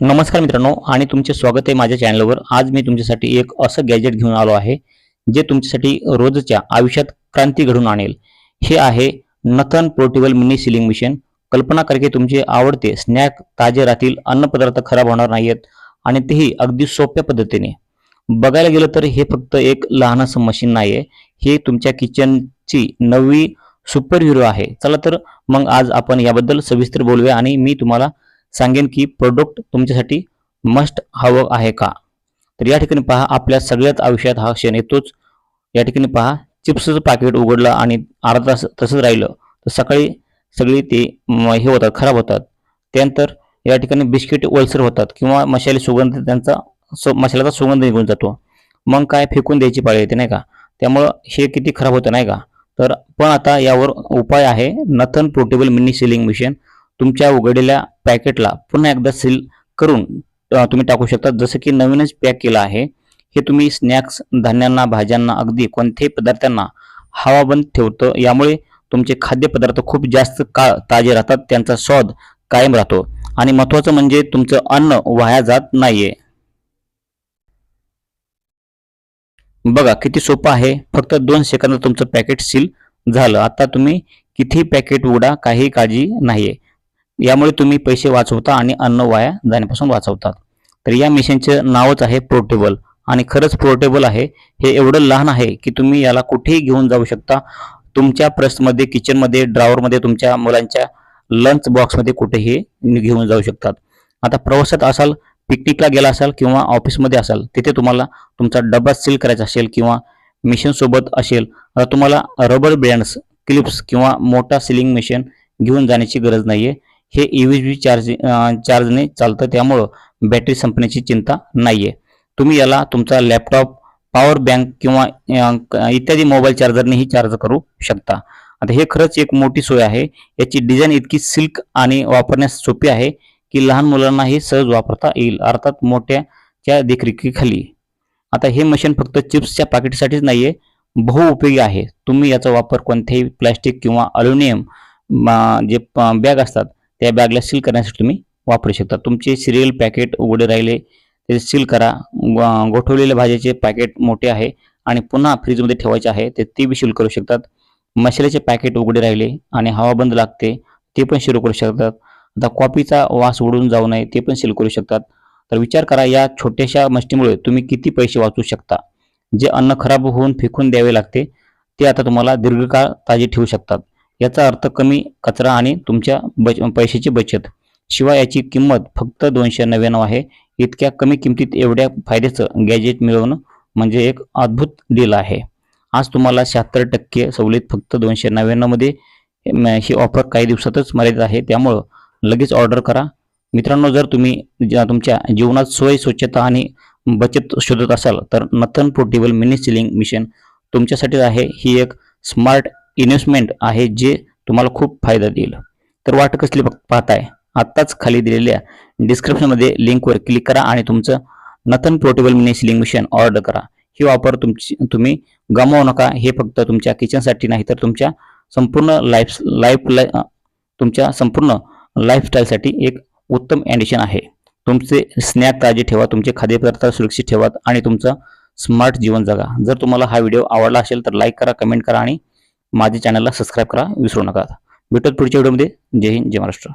नमस्कार मित्रांनो आणि तुमचे स्वागत आहे माझ्या चॅनलवर आज मी तुमच्यासाठी एक असं गॅजेट घेऊन आलो आहे जे तुमच्यासाठी रोजच्या आयुष्यात क्रांती घडून आणेल. हे आहे Nathan portable mini sealing machine. कल्पना करके तुमचे आवडते स्नॅक ताजे राहतील अन्नपदार्थ खराब होणार नाहीत आणि तेही अगदी सोप्या पद्धतीने. बघायला गेलं तर हे फक्त एक लहानसं मशीन नाही आहे हे तुमच्या किचनची नवी सुपर हिरो आहे. चला तर मग आज आपण याबद्दल सविस्तर बोलूया आणि मी तुम्हाला सांगेन की प्रोडक्ट तुमच्यासाठी मस्ट हवं आहे का? तर या ठिकाणी पहा आपल्या सगळ्याच आयुष्यात हा क्षण येतोच. या ठिकाणी पहा चिप्सचं पाकिट उघडलं आणि अर्धा तास तसंच राहिलं तर सकाळी सगळी ते हे होतात खराब होतात. त्यानंतर या ठिकाणी बिस्किट ओलसर होतात किंवा मशाले सुगंध त्यांचा सु मसाल्याचा सुगंध निघून जातो. मग काय फेकून द्यायची पाळी येते नाही का? त्यामुळं हे किती खराब होतं नाही का? तर पण आता यावर उपाय आहे Nathan portable mini sealing machine तुमच्या उघडलेल्या पॅकेटला पुन्हा एकदा सील करून तुम्ही टाकू शकता. जसं की नवीनच पॅक केलं आहे हे तुम्ही स्नॅक्स धान्यांना भाज्यांना अगदी कोणत्याही पदार्थांना हवाबंद ठेवतं. यामुळे तुमचे खाद्यपदार्थ खूप जास्त काळ ताजे राहतात त्यांचा स्वाद कायम राहतो. आणि महत्वाचं म्हणजे तुमचं अन्न वाया जात नाहीये. बघा किती सोपं आहे. फक्त दोन सेकंदात तुमचं पॅकेट सील झालं. आता तुम्ही किती पॅकेट उघडा काही काळजी नाहीये. यामुळे तुम्ही पैसे वाचवता आणि अन्न वाया जाण्यापासून वाचवतात. तर या मिशनचं नावच आहे पोर्टेबल. आणि खरंच पोर्टेबल आहे. हे एवढं लहान आहे की तुम्ही याला कुठेही घेऊन जाऊ शकता. तुमच्या प्रसमध्ये किचनमध्ये ड्रॉवरमध्ये तुमच्या मुलांच्या लंच बॉक्समध्ये कुठेही घेऊन जाऊ शकतात. आता प्रवासात असाल पिकनिकला गेला असाल किंवा ऑफिसमध्ये असाल तिथे तुम्हाला तुमचा डबा सील करायचा असेल किंवा मिशन सोबत असेल तुम्हाला रबर ब्रँड्स क्लिप्स किंवा मोठा सिलिंग मशीन घेऊन जाण्याची गरज नाही आहे हे ई व्ही बी चार्ज चार्जने चालतं. त्यामुळं बॅटरी संपण्याची चिंता नाही आहे तुम्ही याला तुमचा लॅपटॉप पॉवर बँक किंवा इत्यादी मोबाईल चार्जरनेही चार्ज करू शकता. आता हे खरंच एक मोठी सोय आहे. याची डिझाईन इतकी सिल्क आणि वापरण्यास सोपी आहे की लहान मुलांनाही सहज वापरता येईल. अर्थात मोठ्याच्या देखरेखीखाली. आता हे मशीन फक्त चिप्सच्या पाकिटसाठीच बहु बहुउपयोगी आहे. तुम्ही याचा वापर कोणत्याही प्लॅस्टिक किंवा अल्युमिनियम जे बॅग असतात त्या बॅगला सील करण्यासाठी तुम्ही वापरू शकता. तुमचे सिरियल पॅकेट उघडे राहिले ते सील करा. गोठवलेल्या भाज्याचे पॅकेट मोठे आहे आणि पुन्हा फ्रीजमध्ये ठेवायचे आहे ते ते बी सील करू शकतात. मसाल्याचे पॅकेट उघडे राहिले आणि हवा बंद लागते ते पण सील करू शकतात. आता कॉपीचा वास उडून जाऊ नये ते पण सील करू शकतात. तर विचार करा या छोट्याशा मशीनीमुळे तुम्ही किती पैसे वाचू शकता? जे अन्न खराब होऊन फेकून द्यावे लागते ते आता तुम्हाला दीर्घकाळ ताजे ठेवू शकतात. याचा अर्थ कमी कचरा आणि तुमच्या बच पैशाची बचत. शिवाय याची किंमत फक्त दोनशे नव्याण्णव आहे. इतक्या कमी किमतीत एवढ्या फायद्याचं गॅजेट मिळवणं म्हणजे एक अद्भुत डील आहे. आज तुम्हाला शहात्तर टक्के सवलत फक्त दोनशे नव्याण्णवमध्ये ही ऑफर काही दिवसातच मर्यादित आहे. त्यामुळं लगेच ऑर्डर करा. मित्रांनो जर तुम्ही तुमच्या जीवनात सोय स्वच्छता आणि बचत शोधत असाल तर Nathan portable mini sealing machine तुमच्यासाठीच आहे. ही एक स्मार्ट इन्व्हेस्टमेंट आहे जे तुम्हाला खूप फायदा देईल. तर वाट कसली बघ- पाहताय? आत्ताच खाली दिलेल्या डिस्क्रिप्शनमध्ये लिंकवर क्लिक करा आणि तुमचं Nathan portable mini sealing machine order करा. ही ऑफर तुमची तुम्ही गमावू नका. हे फक्त तुमच्या किचनसाठी नाही तर तुमच्या संपूर्ण लाईफ लाईफ तुमच्या संपूर्ण लाईफस्टाईलसाठी एक उत्तम ॲडिशन आहे. तुमचे स्नॅक ताजे ठेवा तुमचे खाद्यपदार्थ सुरक्षित ठेवा आणि तुमचं स्मार्ट जीवन जगा. जर तुम्हाला हा व्हिडिओ आवडला असेल तर लाईक करा कमेंट करा आणि माझ्या चॅनलला सबस्क्राईब करा विसरू नका. भेटत पुढच्या व्हिडिओमध्ये. जय हिंद जय महाराष्ट्र.